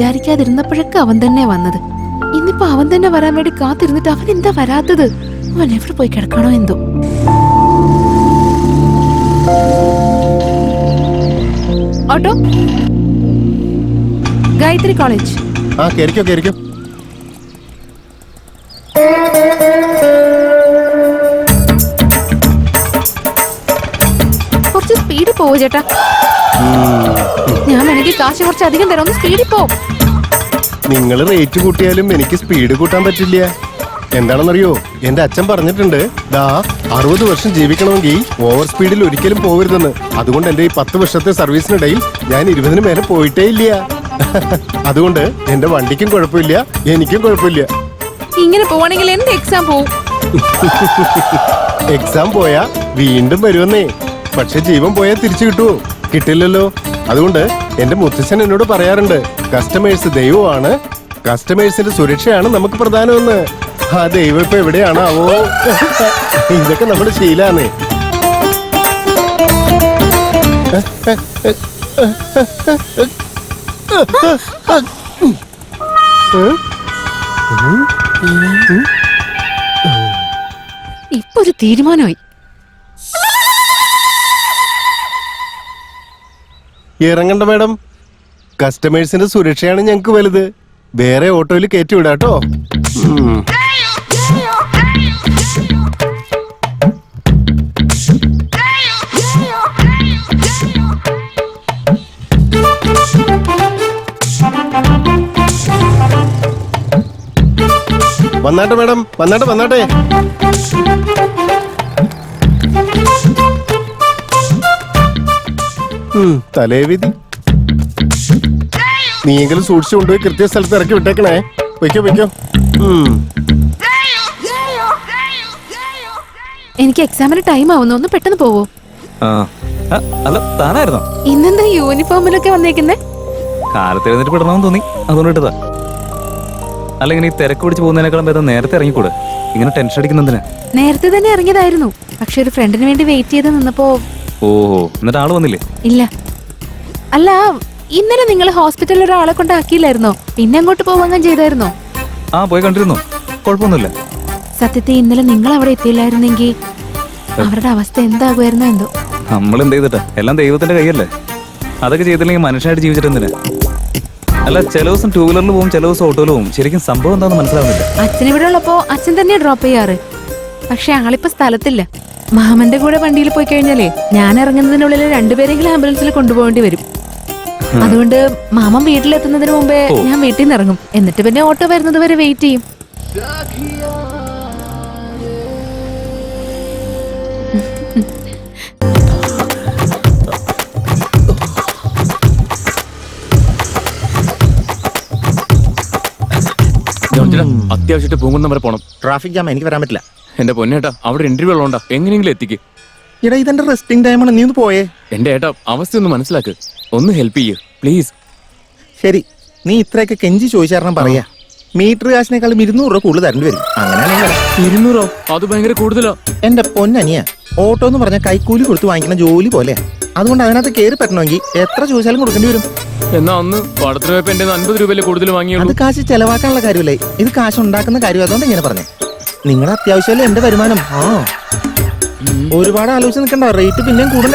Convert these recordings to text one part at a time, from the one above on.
വിചാരിക്കാതിരുന്നപ്പോഴൊക്കെ അവൻ തന്നെ വന്നത്. ഇന്നിപ്പോ അവൻ തന്നെ വരാൻ വേണ്ടി കാത്തിരുന്നിട്ട് അവൻ എന്താ വരാത്തത്? അവൻ എവിടെ പോയി കിടക്കണോ എന്തോ? ഓട്ടോ? ഗായത്രി കോളേജ്. ആ കേറിക്കോ കേറിക്കോ. കുറച്ച് സ്പീഡിൽ പോവോ ചേട്ടാ. ഞാൻ എനിക്ക് കാശ് കുറച്ച് അധികം തരാം. ഒന്ന് സ്പീഡിൽ പോ. നിങ്ങൾ റേറ്റ് കൂട്ടിയാലും എനിക്ക് സ്പീഡ് കൂട്ടാൻ പറ്റില്ല. എന്താണെന്നറിയോ? എന്റെ അച്ഛൻ പറഞ്ഞിട്ടുണ്ട് ദാ അറുപത് വർഷം ജീവിക്കണമെങ്കിൽ ഓവർ സ്പീഡിൽ ഒരിക്കലും പോകരുതെന്ന് അതുകൊണ്ട് എന്റെ ഈ പത്ത് വർഷത്തെ സർവീസിനിടയിൽ ഞാൻ ഇരുപതിന് മേലെ പോയിട്ടേ ഇല്ല. അതുകൊണ്ട് എന്റെ വണ്ടിക്കും കുഴപ്പമില്ല എനിക്കും കുഴപ്പമില്ല. ഇങ്ങനെ പോവാണെങ്കിൽ എന്റെ എക്സാം പോവും? എക്സാം പോയാ വീണ്ടും വരുമെന്നേ. പക്ഷെ ജീവൻ പോയാൽ തിരിച്ചു കിട്ടുമോ കിട്ടില്ലല്ലോ. അതുകൊണ്ട് എന്റെ മുത്തച്ഛൻ എന്നോട് പറയാറുണ്ട് കസ്റ്റമേഴ്സ് ദൈവമാണ്. കസ്റ്റമേഴ്സിന്റെ സുരക്ഷയാണ് നമുക്ക് പ്രധാനമെന്ന്. ആ ദൈവം ഇപ്പൊ എവിടെയാണാവോ? ഇതൊക്കെ നമ്മുടെ ശീലാന്നേ. ഇപ്പൊ ഒരു തീരുമാനമായി. ഇറങ്ങണ്ട മാഡം. കസ്റ്റമേഴ്സിന്റെ സുരക്ഷയാണ് ഞങ്ങൾക്ക് വലുത്. വേറെ ഓട്ടോയിൽ കയറ്റി വിടാട്ടോ. വന്നാട്ടെ മാഡം വന്നാട്ടെ വന്നാട്ടെ. തലേവിധി നീയെങ്കിലും സൂക്ഷിച്ചു കൊണ്ടുപോയി കൃത്യ സ്ഥലത്ത് ഇറക്കി വിട്ടേക്കണേ. വയ്ക്കോ വയ്ക്കോ എനിക്ക് എക്സാമിന് ടൈം ആവുന്നു. ഒന്ന് പെട്ടെന്ന് പോവോ. അല്ല താനായിരുന്നോ? ഇന്നെന്താ യൂണിഫോമിലൊക്കെ വന്നേക്കുന്നേ? കാലത്ത് എഴുന്നേറ്റ് വിടണമെന്ന് തോന്നി. അതുകൊണ്ട് ഇട്ടതാ അല്ലെങ്കിൽ ഈ തിരക്ക് പിടിച്ച് പോകുന്നതിനേക്കാളും ഭേദം നേരത്തെ ഇറങ്ങിക്കൂടെ? ഇങ്ങനെ ടെൻഷൻ അടിക്കുന്നതിന് നേരത്തെ തന്നെ ഇറങ്ങിയതായിരുന്നു. പക്ഷെ ഒരു ഫ്രണ്ടിന് വേണ്ടി വെയിറ്റ് ചെയ്ത് നിന്നപ്പോ ഓഹോ എന്നിട്ട് ആൾ വന്നില്ലേ? ഇല്ല. അല്ല ഇന്നലെ നിങ്ങൾ ഹോസ്പിറ്റലിൽ ഒരാളെ കൊണ്ടാക്കിയില്ലായിരുന്നോ? പിന്നെ അങ്ങോട്ട് പോവാൻ ചെയ്തായിരുന്നോ? ആ പോയി കണ്ടിരുന്നു. കുഴപ്പമൊന്നുമില്ല. സത്യത്തിൽ ഇന്നലെ നിങ്ങൾ അവിടെ എത്തിയില്ലായിരുന്നെങ്കിൽ അവരുടെ അവസ്ഥ എന്താകുമായിരുന്നോ എന്തോ? നമ്മൾ എന്ത് ചെയ്തിട്ടാ എല്ലാം ദൈവത്തിന്റെ കൈയല്ലേ? അതൊക്കെ ചെയ്തില്ലെങ്കിൽ മനുഷ്യനായിട്ട് ജീവിച്ചിട്ട് അല്ല ചില ദിവസം ടൂ വീലറിൽ പോകും ചില ദിവസം ഓട്ടോയിൽ പോകും ശരിക്കും സംഭവം എന്താണെന്ന് മനസ്സിലാവുന്നില്ല. അച്ഛൻ ഇവിടെ ഉള്ളപ്പോ അച്ഛൻ തന്നെ ഡ്രോപ്പ് ചെയ്യാറ്. പക്ഷെ ആളിപ്പോ സ്ഥലത്തില്ല. മാമന്റെ കൂടെ വണ്ടിയിൽ പോയി കഴിഞ്ഞാലേ ഞാൻ ഇറങ്ങുന്നതിനുള്ളിൽ രണ്ടുപേരെങ്കിലും ആംബുലൻസിൽ കൊണ്ടുപോകേണ്ടി വരും. അതുകൊണ്ട് മാമൻ വീട്ടിലെത്തുന്നതിന് മുമ്പേ ഞാൻ വീട്ടിൽ നിന്ന് ഇറങ്ങും. എന്നിട്ട് പിന്നെ ഓട്ടോ വരുന്നത് വരെ വെയിറ്റ് ചെയ്യും. അത്യാവശ്യമായിട്ട് പൂങ്കുന്നം വരെ പോണം. ട്രാഫിക് ജാം എനിക്ക് വരാൻ പറ്റില്ല. എന്റെ പൊന്നേട്ടാ അവിടെ ഇന്റർവ്യൂ ഉള്ളോണ്ടാ. എങ്ങനെയെങ്കിലും എത്തിക്ക്. എടാ ഇതെന്റെ റെസ്റ്റിംഗ് ടൈമാണ് നീ ഒന്ന് പോയേ. എന്റെ ഏട്ടാ അവസ്ഥ ഒന്ന് മനസ്സിലാക്ക്. ഒന്ന് ഹെൽപ്പ് ചെയ്യ് പ്ലീസ് ശരി നീ ഇത്രയൊക്കെ കെഞ്ചി ചോദിച്ചാരണം പറയാ. മീറ്റർ കാശിനേക്കാളും ഇരുന്നൂറ് രൂപ കൂടുതൽ തരേണ്ടി വരും. അങ്ങനെയാണെങ്കിൽ ഇരുന്നൂറോ? അത് ഭയങ്കര കൂടുതലോ. എന്റെ പൊന്നനിയ ഓട്ടോ എന്ന് പറഞ്ഞ കൈക്കൂലി കൊടുത്ത് വാങ്ങിക്കുന്ന ജോലി പോലെ. അതുകൊണ്ട് അതിനകത്ത് കയറി പറ്റണമെങ്കിൽ എത്ര ചോദിച്ചാലും കൊടുക്കേണ്ടി വരും. എന്നാ അന്ന് പടത്തിന് പോയപ്പോ എന്റെ അൻപത് രൂപയിലെ കൂടുതൽ അത് വാങ്ങിയുള്ളൂ കാശ് ചെലവാക്കാനുള്ള കാര്യമല്ലേ? ഇത് കാശ് ഉണ്ടാക്കുന്ന കാര്യം അതുകൊണ്ട് ഇങ്ങനെ പറഞ്ഞു. നിങ്ങളുടെ അത്യാവശ്യമല്ലേ എന്റെ വരുമാനം? ആ. ഒരുപാട് ആലോചിച്ച് നിൽക്കണ്ട. റേറ്റ് പിന്നെയും കൂടും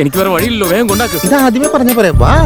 എനിക്ക് വേറെ വഴിയില്ലല്ലോ. വേഗം കൊണ്ടാക്ക്. ഇത് ആദ്യമേ പറഞ്ഞ പോരെ വാ.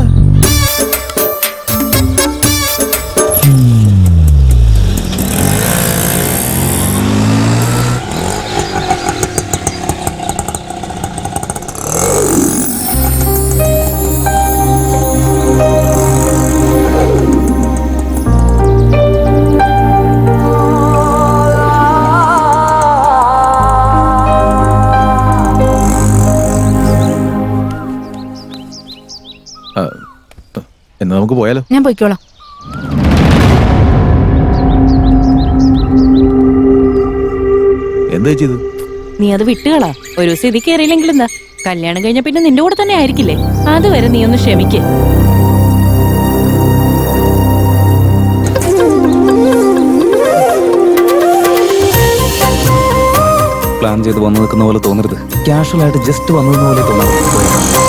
നമുക്ക് പോയാലോ? ഞാൻ പോയിക്കോളാം. എന്താ ചെയ്തു നീ അത് വിട്ടുകളാ. ഒരു സ്ഥിതി കയറിയില്ലെങ്കിൽ എന്താ? കല്യാണം കഴിഞ്ഞ പിന്നെ നിന്റെ കൂടെ തന്നെ ആയിരിക്കില്ലേ? അതുവരെ നീ ഒന്ന് ക്ഷമിക്ക്. പ്ലാൻ ചെയ്ത് വന്നു നിൽക്കുന്ന പോലെ തോന്നരുത്. ക്യാഷ്വൽ ആയിട്ട് ജസ്റ്റ് വന്നതെന്ന പോലെ തോന്നരുത്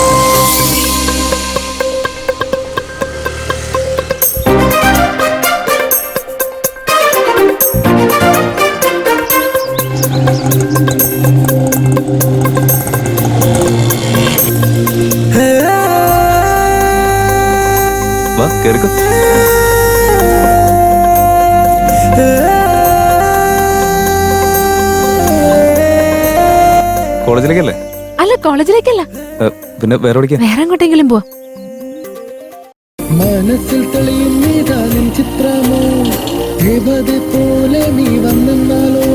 കോളേജിലേക്കല്ലേ? അല്ല കോളേജിലേക്കല്ല. പിന്നെ വേറെ എവിടേക്കാ? വേറെ എങ്ങോട്ടെങ്കിലും പോവാ. മനസ്സിൽ തെളിയും നീതാനിൻ ചിത്രമോ? ദേവത പോലെ നീ വന്നെന്നാലോ?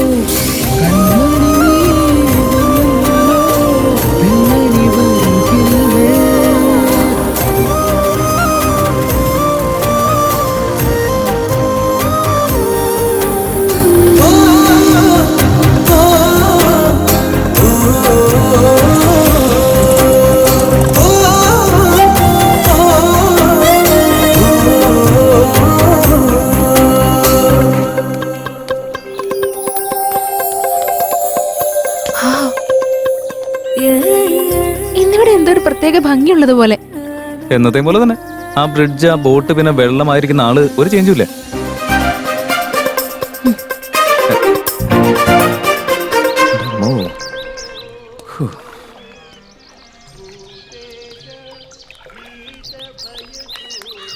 കൺമണി എന്തോ ഭംഗിയുള്ളതുപോലെ. പ്രത്യേക ഭംഗിയുള്ളത് പോലെ എന്നത്തെ പോലെ തന്നെ. ആ ബ്രിഡ്ജ് ആ ബോട്ട് പിന്നെ വെള്ളമായിരിക്കുന്ന ആൾ ഒരു ചേഞ്ചും ഇല്ല.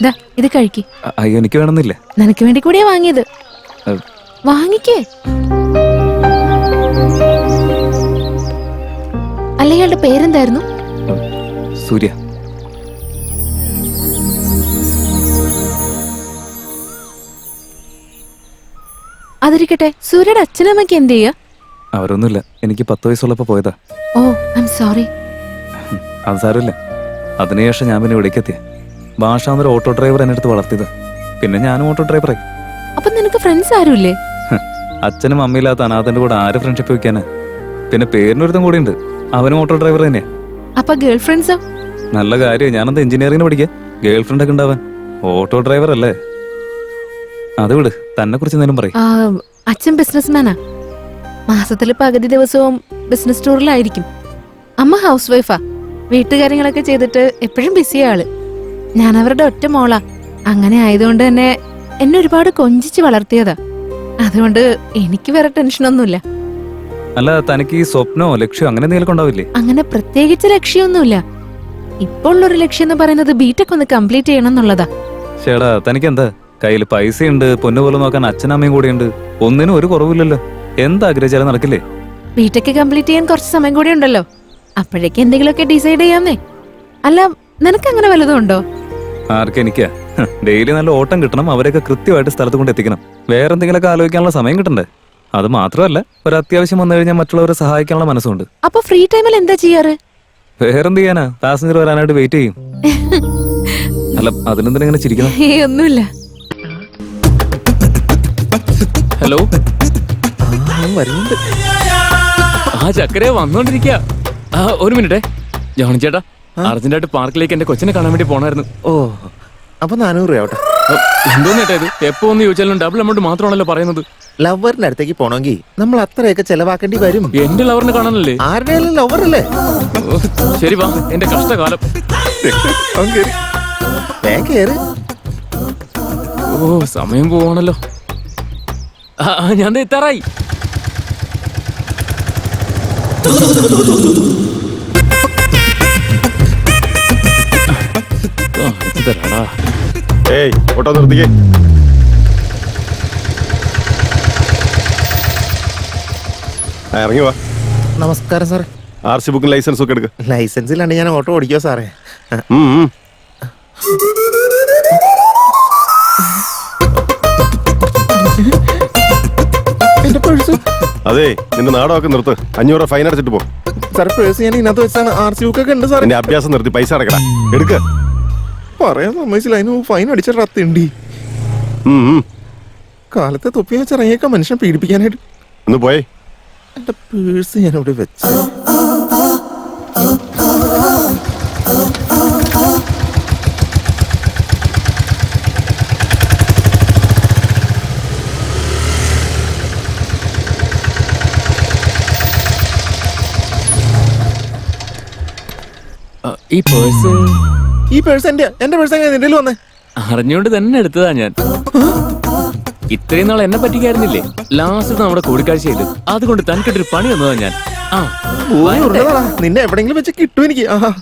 ദാ ഇത് കഴിക്ക്. അ- അയ്യോ എനിക്ക് വേണമെന്നില്ല. നിനക്ക് വേണ്ടി കൂടിയാ വാങ്ങിയത്. വാങ്ങിക്കേ. അല്ല ഇയാളുടെ പേരെന്തായിരുന്നു? സൂര്യ. അതിരിക്കട്ടെ സൂര്യയുടെ അച്ഛനമ്മയ്ക്ക് എന്ത് ചെയ്യാ? അവരൊന്നുമില്ല. എനിക്ക് പത്ത് വയസ്സുള്ളപ്പോ പോയതാ. ഓ ഐ സോറി അത് സാരമില്ല. അതിനുശേഷം ഞാൻ പിന്നെ ഇവിടേക്ക് എത്തിയ ഭാഷാന്നൊരു ഓട്ടോ ഡ്രൈവർ എന്നെ അടുത്ത് വളർത്തിയത്. പിന്നെ ഞാനും ഓട്ടോ ഡ്രൈവറായി അപ്പൊ നിനക്ക് ഫ്രണ്ട്സ് ആരുമില്ലേ? അച്ഛനും അമ്മയില്ലാത്ത അനാഥന്റെ കൂടെ ആര് ഫ്രണ്ട്ഷിപ്പ് വെക്കാനാ? പിന്നെ പേരിനൊരുത്തം കൂടി ഉണ്ട് അവനും ഓട്ടോ ഡ്രൈവർ തന്നെയാ. അപ്പൊ ഗേൾ ഫ്രണ്ട്സോ നല്ല കാര്യം ഞാനെന്താ എഞ്ചിനീയറിംഗിന് പഠിക്കാൻ ഗേൾ ഫ്രണ്ട് ഒക്കെ ഉണ്ടാവാൻ. ഓട്ടോ ഡ്രൈവർ അല്ലേ? അത് വിട് തന്നെ കുറിച്ച് എന്തെങ്കിലും പറയും. അച്ഛൻ ബിസിനസ്മാനാ മാസത്തിൽ പകുതി ദിവസവും ബിസിനസ് ടൂറിലായിരിക്കും അമ്മ ഹൗസ് വൈഫാ വീട്ടുകാര്യങ്ങളൊക്കെ ചെയ്തിട്ട് എപ്പോഴും ബിസിയാ ആൾ. ഞാൻ അവരുടെ ഒറ്റ മോളാ. അങ്ങനെ ആയതുകൊണ്ട് തന്നെ എന്നെ ഒരുപാട് കൊഞ്ചിച്ച് വളർത്തിയതാ. അതുകൊണ്ട് എനിക്ക് വേറെ ടെൻഷനൊന്നുമില്ല അല്ല തനിക്ക് ഈ സ്വപ്നമോ ലക്ഷ്യമോ അങ്ങനെ എന്തെങ്കിലും ഉണ്ടാവില്ലേ? അങ്ങനെ പ്രത്യേകിച്ച് ലക്ഷ്യമൊന്നുമില്ല ഇപ്പോൾ ഒരു ലക്ഷ്യം എന്ന് പറയുന്നത് ബിടെക് ഒന്ന് കംപ്ലീറ്റ് ചെയ്യണം എന്നുള്ളതാ. ചേടാ തനിക്ക് എന്താ കയ്യിൽ പൈസയുണ്ട് പൊന്നു പോലെ നോക്കാൻ അച്ഛനമ്മയും കൂടെ ഉണ്ട് ഒന്നിനും ഒരു കുറവില്ലല്ലോ. എന്താ ആഗ്രഹിച്ചാലും നടക്കില്ലേ? ബിടെക് കംപ്ലീറ്റ് ചെയ്യാൻ കുറച്ച് സമയം കൂടി ഉണ്ടല്ലോ. അപ്പോഴേക്ക് എന്തെങ്കിലുമൊക്കെ ഡിസൈഡ് ചെയ്യാന്നേ. അല്ല നിനക്ക് അങ്ങനെ വല്ലതും ഉണ്ടോ? ആർക്കെനിക്കാ ഡെയിലി നല്ല ഓട്ടം കിട്ടണം അവരെയൊക്കെ കൃത്യമായിട്ട് സ്ഥലത്ത് കൊണ്ട് എത്തിക്കണം. വേറെ എന്തെങ്കിലുമൊക്കെ ആലോചിക്കാനുള്ള സമയം കിട്ടണ്ടേ? അത് മാത്രമല്ല ഒരു അത്യാവശ്യം വന്നു കഴിഞ്ഞാൽ മറ്റുള്ളവരെ സഹായിക്കാനുള്ള മനസ്സുണ്ട്. അപ്പൊ ഫ്രീ ടൈമിൽ എന്താ ചെയ്യാറ്? വേറെന്ത് ചെയ്യാനാ? പാസഞ്ചർ വരാനായിട്ട് വെയിറ്റ് ചെയ്യും. അല്ല അതിനെന്തിനാ ഇങ്ങനെ ചിരിക്കണം ഒന്നുമില്ല. ഹലോ ആ വരുന്നുണ്ട് ആ ചക്കരെ വന്നോണ്ടിരിക്ക. ആ ഒരു മിനിറ്റേ. ജോണി ചേട്ടാ അർജന്റായിട്ട് പാർക്കിലേക്ക് എന്റെ കൊച്ചിനെ കാണാൻ വേണ്ടി പോണായിരുന്നു. ഓ അപ്പൊ നാനൂറ് രൂപ എന്തോന്നേട്ടാ എന്തോന്ന് ചേട്ടാ ഇത്? എപ്പോ ഒന്ന് ചോദിച്ചാലും ഡബിൾ എമൗണ്ട് മാത്രമാണല്ലോ പറയുന്നത്. ലവറിന്റെ അടുത്തേക്ക് പോണമെങ്കിൽ നമ്മൾ അത്രയൊക്കെ ചെലവാക്കേണ്ടി വരും. എന്റെ ലവറിനെ കാണാനല്ലേ? ആരുടെയും ലവർ അല്ലേ? ശരി വാ എന്റെ കഷ്ടകാലം. വേഗം കേറ്. ഓ സമയം പോവാണല്ലോ. ആ, ഞാൻ ദേ എത്താറായി. ആ, ഏയ് ഓട്ടോ നിർത്തിക്കേ. ഇറങ്ങി വാ. നമസ്കാരം സാർ ആർ സി ബുക്കും ലൈസൻസ് ഒക്കെ എടുക്ക. ലൈസൻസ് ഇല്ലാണ്ട് ഞാൻ ഓട്ടോ ഓടിക്കോ സാറേ. എന്റെ പേഴ്സ് അതെ നിന്റെ നാടകമൊക്കെ നിർത്ത്. അഞ്ഞൂറ് ഫൈൻ അടച്ചിട്ട് പോ. സാർ പേഴ്സ് ഞാൻ ഇതിനകത്ത് വെച്ചാണ്. ആർ സി ബുക്ക് ഒക്കെ ഉണ്ട് സാർ നിന്റെ അഭ്യാസം നിർത്തി പൈസ അടക്കടാ. എടുക്ക. പറയാൻ സമ്മതിച്ചില്ല. അതിന് ഫൈൻ അടിച്ച റത്തുണ്ട്. കാലത്തെ തൊപ്പി വെച്ചിറങ്ങിയേക്കാം മനുഷ്യൻ പീഡിപ്പിക്കാനായിട്ട്. ഒന്ന് പോയേ. എന്റെ പേഴ്സ് ഞാൻ അവിടെ വെച്ചു ഈ പേഴ്സ്? ഈ പേഴ്സ് എന്റെ എന്റെ പേഴ്സ് എങ്ങനെ നിന്റെ വന്നേ? അറിഞ്ഞുകൊണ്ട് തന്നെ എടുത്തതാ ഞാൻ. ഇത്രയും നാൾ എന്നെ പറ്റിക്കായിരുന്നില്ലേ? ലാസ്റ്റ് നമ്മുടെ കൂടിക്കാഴ്ച ചെയ്ത്. അതുകൊണ്ട് തനിക്കിട്ടൊരു പണി വന്നതാ ഞാൻ. ആ നിന്നെ എവിടെങ്കിലും വെച്ച് കിട്ടും എനിക്ക്. ആഹാ.